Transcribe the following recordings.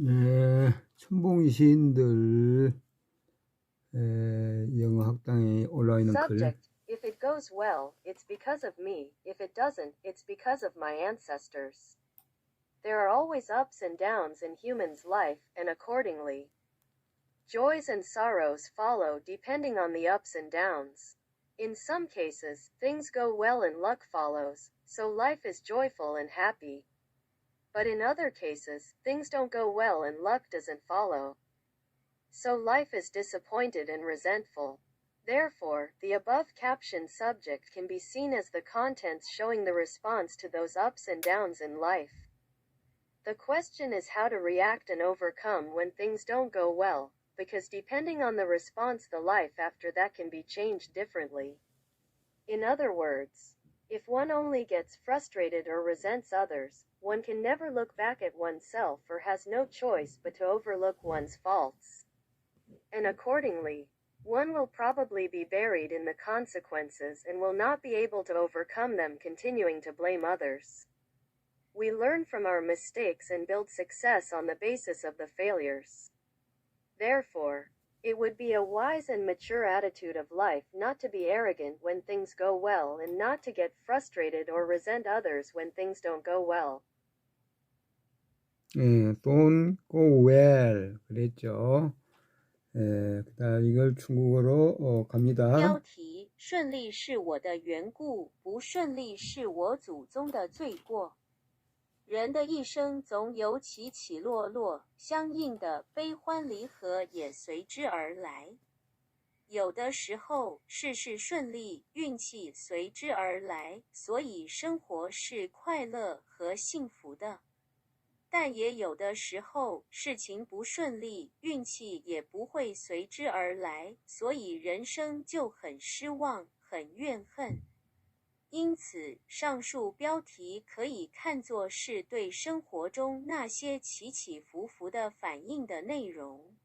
예, 천봉 시인들 에, 영어 학당에 올라와 있는 글. Subject If it goes well, it's because of me. If it doesn't, it's because of my ancestors. There are always ups and downs in humans' life, and accordingly, joys and sorrows follow depending on the ups and downs. In some cases, things go well and luck follows, so life is joyful and happy. But in other cases, things don't go well and luck doesn't follow. So life is disappointed and resentful. Therefore, the above captioned subject can be seen as the contents showing the response to those ups and downs in life. The question is how to react and overcome when things don't go well, because depending on the response, the life after that can be changed differently. In other words, if one only gets frustrated or resents others, one can never look back at oneself or has no choice but to overlook one's faults. And accordingly, one will probably be buried in the consequences and will not be able to overcome them, continuing to blame others. We learn from our mistakes and build success on the basis of the failures. Therefore, it would be a wise and mature attitude of life not to be arrogant when things go well and not to get frustrated or resent others when things don't go well. 예, don't go well 그랬죠. 예, 그다음 이걸 중국어로 어, 갑니다. 标题：顺利是我的缘故，不顺利是我祖宗的罪过。 人的一生总有起起落落，相应的悲欢离合也随之而来。有的时候事事顺利，运气随之而来，所以生活是快乐和幸福的。但也有的时候事情不顺利，运气也不会随之而来，所以人生就很失望、很怨恨。因此上述标题可以看作是对生活中那些起起伏伏的反应的内容。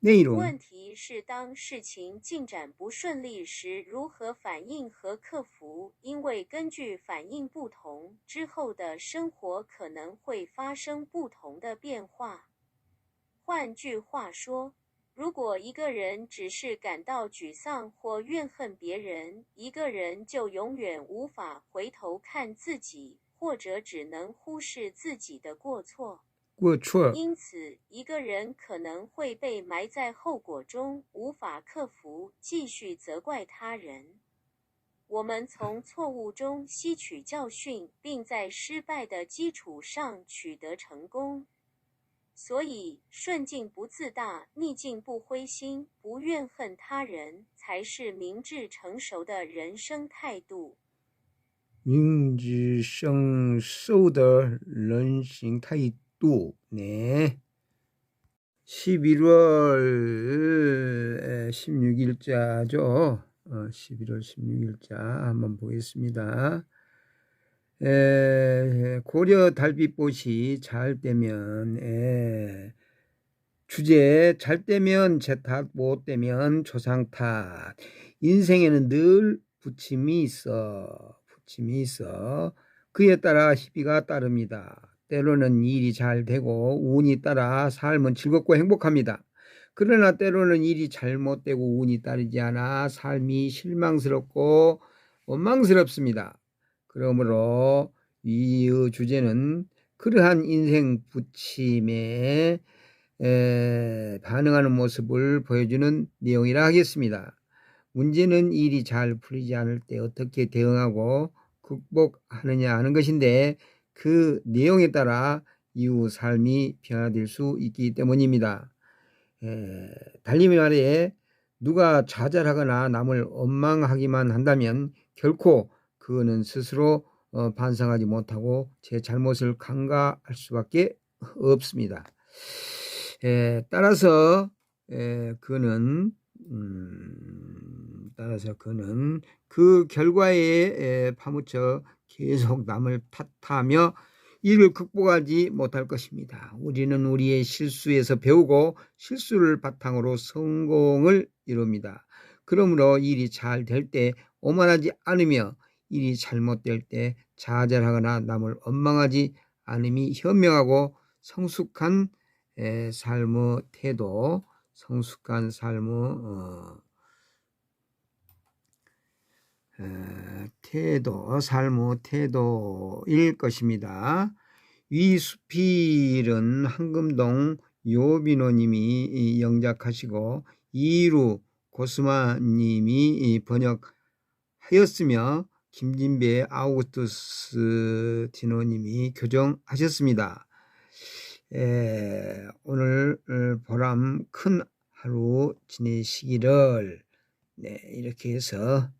内容问题是当事情进展不顺利时如何反应和克服因为根据反应不同之后的生活可能会发生不同的变化。换句话说如果一个人只是感到沮丧或怨恨别人一个人就永远无法回头看自己或者只能忽视自己的过错。过错因此一个人可能会被埋在后果中无法克服继续责怪他人。我们从错误中吸取教训并在失败的基础上取得成功所以，顺境不自大，逆境不灰心，不怨恨他人，才是明智成熟的人生态度。 민지성 소더 런싱 타이도 네 11월 16일자죠. 어, 11월 16일자 한번 보겠습니다. 에, 고려 달빛꽃이 잘 되면 에, 주제 잘 되면 제탓 못 되면 조상탓 인생에는 늘 부침이 있어 부침이 있어. 그에 따라 희비가 따릅니다. 때로는 일이 잘 되고 운이 따라 삶은 즐겁고 행복합니다. 그러나 때로는 일이 잘못되고 운이 따르지 않아 삶이 실망스럽고 원망스럽습니다 그러므로 이 주제는 그러한 인생 부침에 에, 반응하는 모습을 보여주는 내용이라 하겠습니다. 문제는 일이 잘 풀리지 않을 때 어떻게 대응하고 극복하느냐 하는 것인데 그 내용에 따라 이후 삶이 변화될 수 있기 때문입니다. 에, 달리 말해 누가 좌절하거나 남을 원망하기만 한다면 결코 그거는 스스로 어, 반성하지 못하고 제 잘못을 간과할 수밖에 없습니다. 에, 따라서 에, 그는 음, 따라서 그는 그 결과에 에, 파묻혀 계속 남을 탓하며 이를 극복하지 못할 것입니다. 우리는 우리의 실수에서 배우고 실수를 바탕으로 성공을 이룹니다. 그러므로 일이 잘 될 때 오만하지 않으며 일이 잘못될 때 좌절하거나 남을 원망하지 않음이 현명하고 성숙한 에, 삶의 태도, 성숙한 삶의 어, 에, 태도, 삶의 태도일 것입니다. 위 수필은 황금동 요빈호님이 영작하시고 이루 고스마님이 번역하였으며 김진배 아우구스트 디노님이 교정하셨습니다. 에, 오늘 어, 보람 큰 하루 지내시기를 네, 이렇게 해서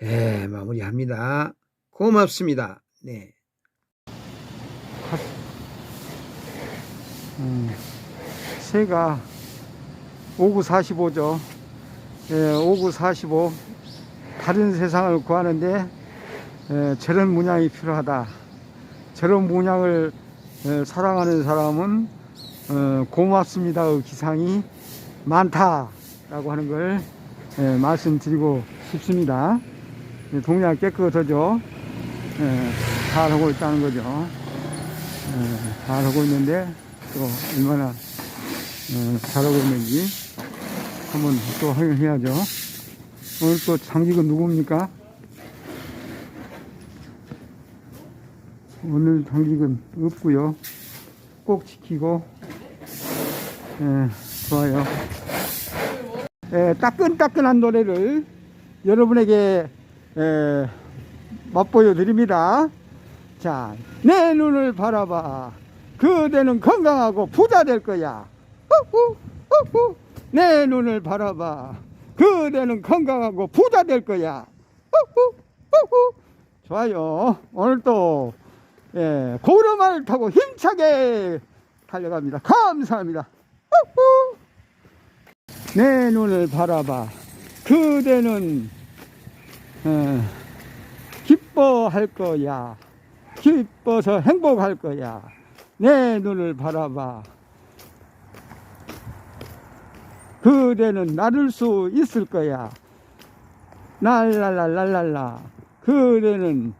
에, 마무리합니다. 고맙습니다. 네. 음, 새가 59 45죠. 예, 59 45. 다른 세상을 구하는데 예, 저런 문양이 필요하다. 저런 문양을 예, 사랑하는 사람은 어, 고맙습니다의 기상이 많다라고 하는 걸 예, 말씀드리고 싶습니다. 예, 동네가 깨끗하죠. 예, 잘하고 있다는 거죠. 예, 잘하고 있는데 또 얼마나 어, 잘하고 있는지 한번 또 확인해야죠. 오늘 또 장직은 누굽니까? 오늘 장직은 없고요. 꼭 지키고 예, 좋아요. 예, 따끈따끈한 노래를 여러분에게 예, 맛보여 드립니다. 자, 내 눈을 바라봐. 그대는 건강하고 부자 될 거야. 후후, 후후. 내 눈을 바라봐. 그대는 건강하고 부자 될 거야. 후후, 후후. 좋아요. 오늘 또, 예, 고르마를 타고 힘차게 달려갑니다. 감사합니다. 후후. 내 눈을 바라봐. 그대는, 어, 기뻐할 거야. 기뻐서 행복할 거야. 내 눈을 바라봐. 그대는 나를 수 있을 거야. 랄랄랄랄랄라. 그대는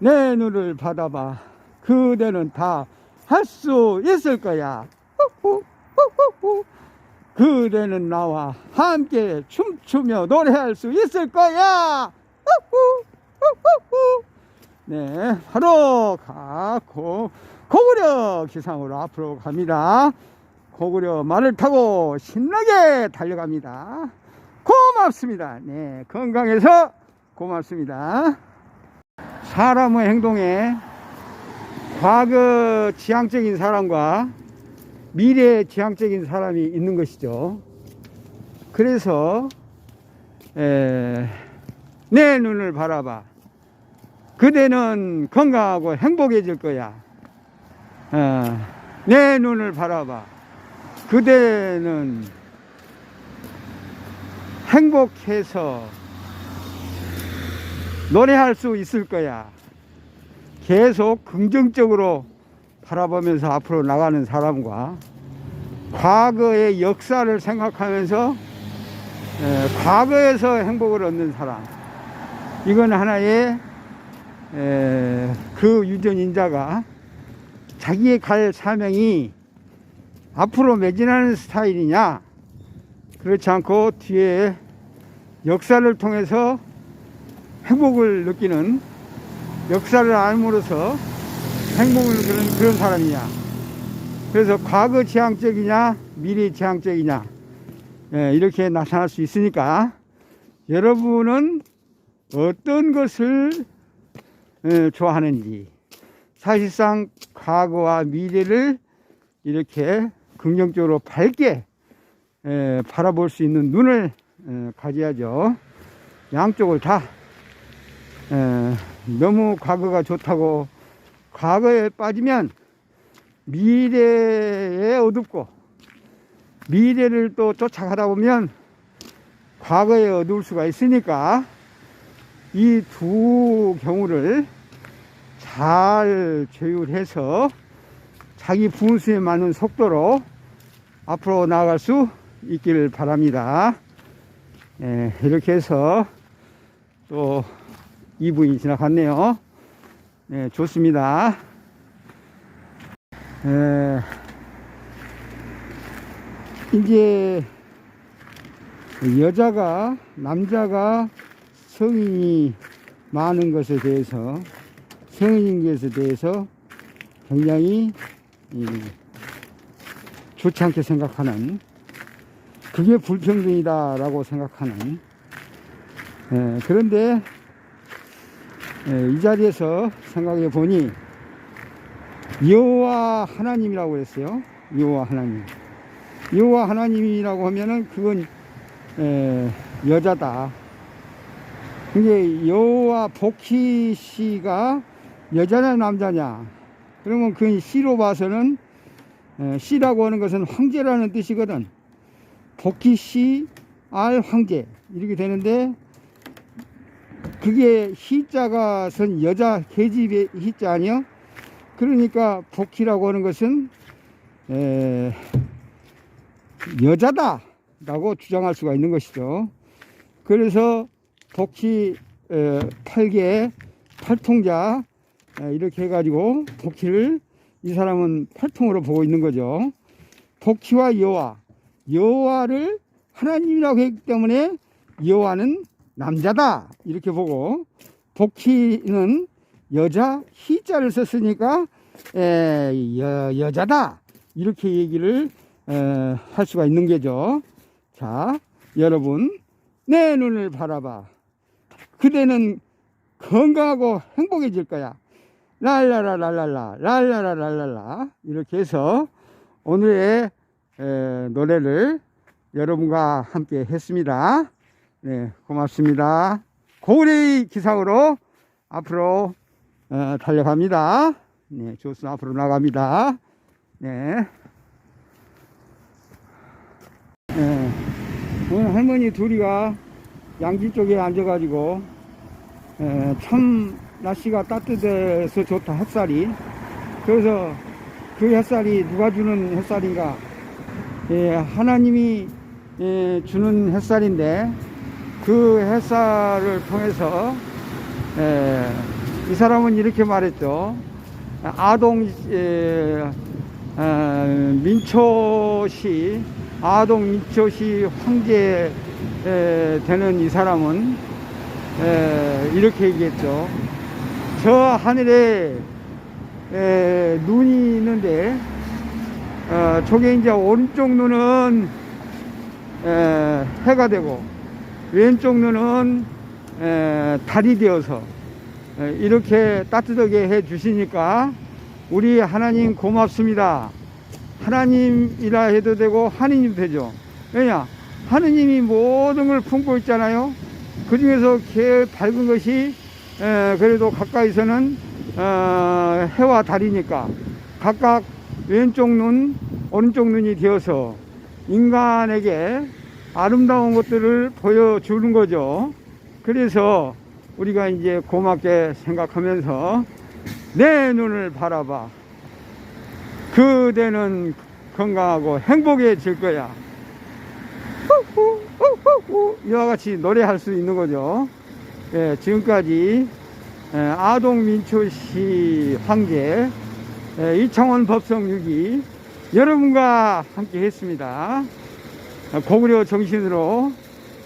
내 눈을 바라봐. 그대는 다 할 수 있을 거야. 그대는 나와 함께 춤추며 노래할 수 있을 거야. 네, 바로 가고 고구려 기상으로 앞으로 갑니다. 고구려 말을 타고 신나게 달려갑니다. 고맙습니다. 네, 건강해서 고맙습니다. 사람의 행동에 과거 지향적인 사람과 미래 지향적인 사람이 있는 것이죠. 그래서 에, 내 눈을 바라봐. 그대는 건강하고 행복해질 거야. 어, 내 눈을 바라봐. 그대는 행복해서 노래할 수 있을 거야. 계속 긍정적으로 바라보면서 앞으로 나가는 사람과 과거의 역사를 생각하면서 에, 과거에서 행복을 얻는 사람. 이건 하나의 에, 그 유전인자가 자기의 갈 사명이 앞으로 매진하는 스타일이냐? 그렇지 않고 뒤에 역사를 통해서 행복을 느끼는 역사를 알므로써 행복을 느끼는 그런 사람이냐? 그래서 과거 지향적이냐 미래 지향적이냐? 예, 이렇게 나타날 수 있으니까 여러분은 어떤 것을 예, 좋아하는지 사실상 과거와 미래를 이렇게 긍정적으로 밝게 에, 바라볼 수 있는 눈을 에, 가져야죠. 양쪽을 다 에, 너무 과거가 좋다고 과거에 빠지면 미래에 어둡고 미래를 또 쫓아가다 보면 과거에 어두울 수가 있으니까 이 두 경우를 잘 조율해서 자기 분수에 맞는 속도로 앞으로 나아갈 수 있기를 바랍니다. 예, 이렇게 해서 또 2분이 지나갔네요. 예, 좋습니다. 예, 이제 여자가 남자가 성인이 많은 것에 대해서 성인인 것에 대해서 굉장히 이, 좋지 않게 생각하는 그게 불평등이다라고 생각하는 예, 그런데 예, 이 자리에서 생각해 보니 여호와 하나님이라고 그랬어요. 여호와 하나님. 여호와 하나님이라고 하면은 그건 에, 여자다. 이게 여호와 복희 씨가 여자냐 남자냐? 그러면 그 씨로 봐서는 에, 씨라고 하는 것은 황제라는 뜻이거든. 복희 씨, 알 황제 이렇게 되는데 그게 희자가 선 여자 계집의 희자 아니요? 그러니까 복희라고 하는 것은 에, 여자다 라고 주장할 수가 있는 것이죠. 그래서 복희 에, 8개 팔통자 에, 이렇게 해가지고 복희를 이 사람은 팔통으로 보고 있는 거죠. 복희와 여호와 여호와를 하나님이라고 했기 때문에 여호와는 남자다 이렇게 보고 복희는 여자 희자를 썼으니까 에, 여, 여자다 이렇게 얘기를 에, 할 수가 있는 거죠. 자, 여러분 내 눈을 바라봐. 그대는 건강하고 행복해질 거야. 랄라라랄랄라 랄라라랄랄라 이렇게 해서 오늘의 에, 노래를 여러분과 함께 했습니다. 네, 고맙습니다. 고울의 기상으로 앞으로 어, 달려갑니다. 네, 조수 앞으로 나갑니다. 네. 네. 오늘 할머니 둘이가 양지 쪽에 앉아가지고 에, 참 날씨가 따뜻해서 좋다 햇살이 그래서 그 햇살이 누가 주는 햇살인가 예, 하나님이 예, 주는 햇살인데 그 햇살을 통해서 예, 이 사람은 이렇게 말했죠. 아동 예, 어, 민초시 아동 민초시 황제 에, 되는 이 사람은 에, 이렇게 얘기했죠. 저 하늘에 에, 눈이 있는데 어, 저게 이제 오른쪽 눈은 에, 해가 되고 왼쪽 눈은 에, 달이 되어서 에, 이렇게 따뜻하게 해 주시니까 우리 하나님 고맙습니다. 하나님이라 해도 되고 하느님 되죠. 왜냐? 하느님이 모든 걸 품고 있잖아요. 그 중에서 제일 밝은 것이 에, 그래도 가까이서는 어, 해와 달이니까 각각 왼쪽 눈, 오른쪽 눈이 되어서 인간에게 아름다운 것들을 보여주는 거죠. 그래서 우리가 이제 고맙게 생각하면서 내 눈을 바라봐. 그대는 건강하고 행복해질 거야. 이와 같이 노래할 수 있는 거죠. 예, 지금까지 예, 아동민초시 황제 예, 이창원 법성 6기 여러분과 함께 했습니다. 고구려 정신으로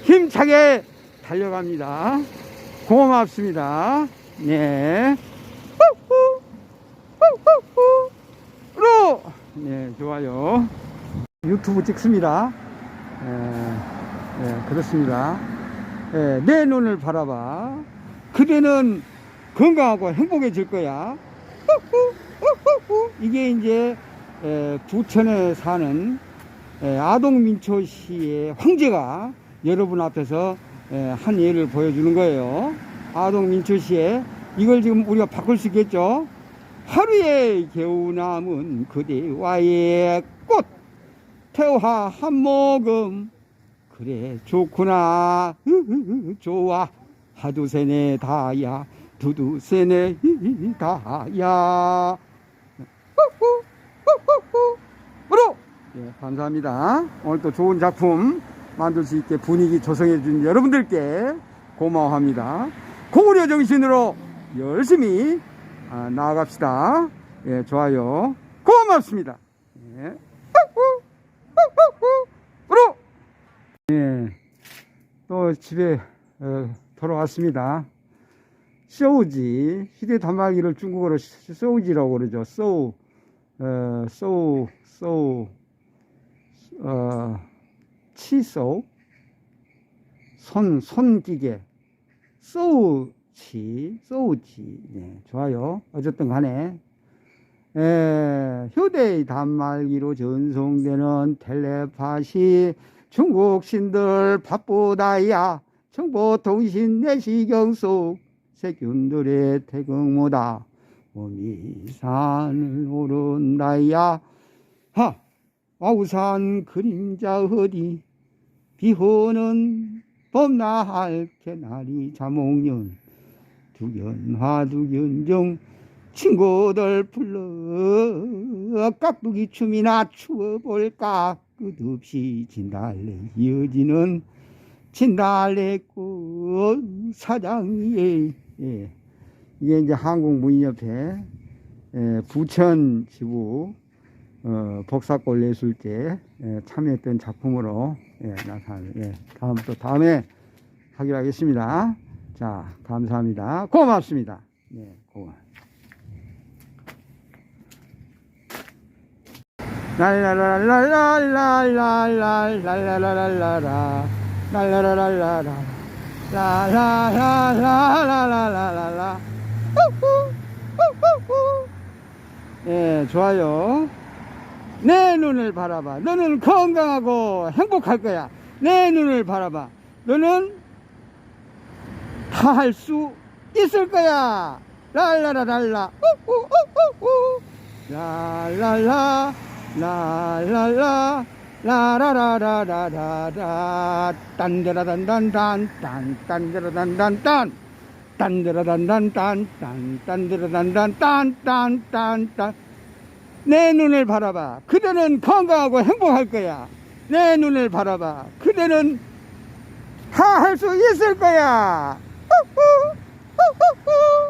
힘차게 달려갑니다. 고맙습니다. 네. 후후, 후후후. 로! 네, 좋아요. 유튜브 찍습니다. 예, 예, 그렇습니다. 예, 내 눈을 바라봐. 그대는 건강하고 행복해질 거야. 이게 이제 에, 부천에 사는 에, 아동민초시의 황제가 여러분 앞에서 에, 한 예를 보여주는 거예요. 아동민초시에 이걸 지금 우리가 바꿀 수 있겠죠? 하루에 겨우남은 그대와의 꽃 태화 한 모금 그래. 좋구나. 좋아. 하두세네 다야. 두두세네 다야. 으로! 예, 감사합니다. 오늘 또 좋은 작품 만들 수 있게 분위기 조성해 준 여러분들께 고마워합니다. 고구려 정신으로 열심히 아, 나아갑시다. 예, 좋아요. 고맙습니다. 예. 후후, 후후후. 예, 또 집에 어, 돌아왔습니다. 소우지 휴대 단말기를 중국어로 시- 소우지라고 그러죠. 소우, 어, 소우, 소우, 어, 치소, 손, 손기계, 소우치, 소우치. 네, 좋아요. 어쨌든 간에 에, 휴대 단말기로 전송되는 텔레파시 중국 신들 바쁘다야. 정보통신 내시경 속 세균들의 태극무다. 몸이 산을 오른다야. 하 아우산 그림자 어디. 비호는 범나할 개나리 자몽년. 두견화 두견정 친구들 불러 깍두기 춤이나 추어볼까 끝없이 진달래 이어지는 진달래꽃 사장이 예. 이게 이제 한국문협회 예, 부천 지부 어, 복사골 예술제 예, 참여했던 작품으로 예, 나타나 예, 다음 또 다음에 하기로 하겠습니다. 자 감사합니다. 고맙습니다. 네, 고마. 랄라라라라라라라라라라라라 랄라라라라라 라라라라라라라라 예 좋아요 내 눈을 바라봐 너는 건강하고 행복할 거야 내 눈을 바라봐 너는 다 할 수 있을 거야 랄라라랄라 우우우우우 라랄라 라랄라 라 라라라라라라 딴데라단단단 딴 딴데라단단단 딴데라단단단 딴 딴데라단단단 딴딴딴 내 눈을 바라봐 그대는 건강하고 행복할 거야 내 눈을 바라봐 그대는 다 할 수 있을 거야 우후, 우후후.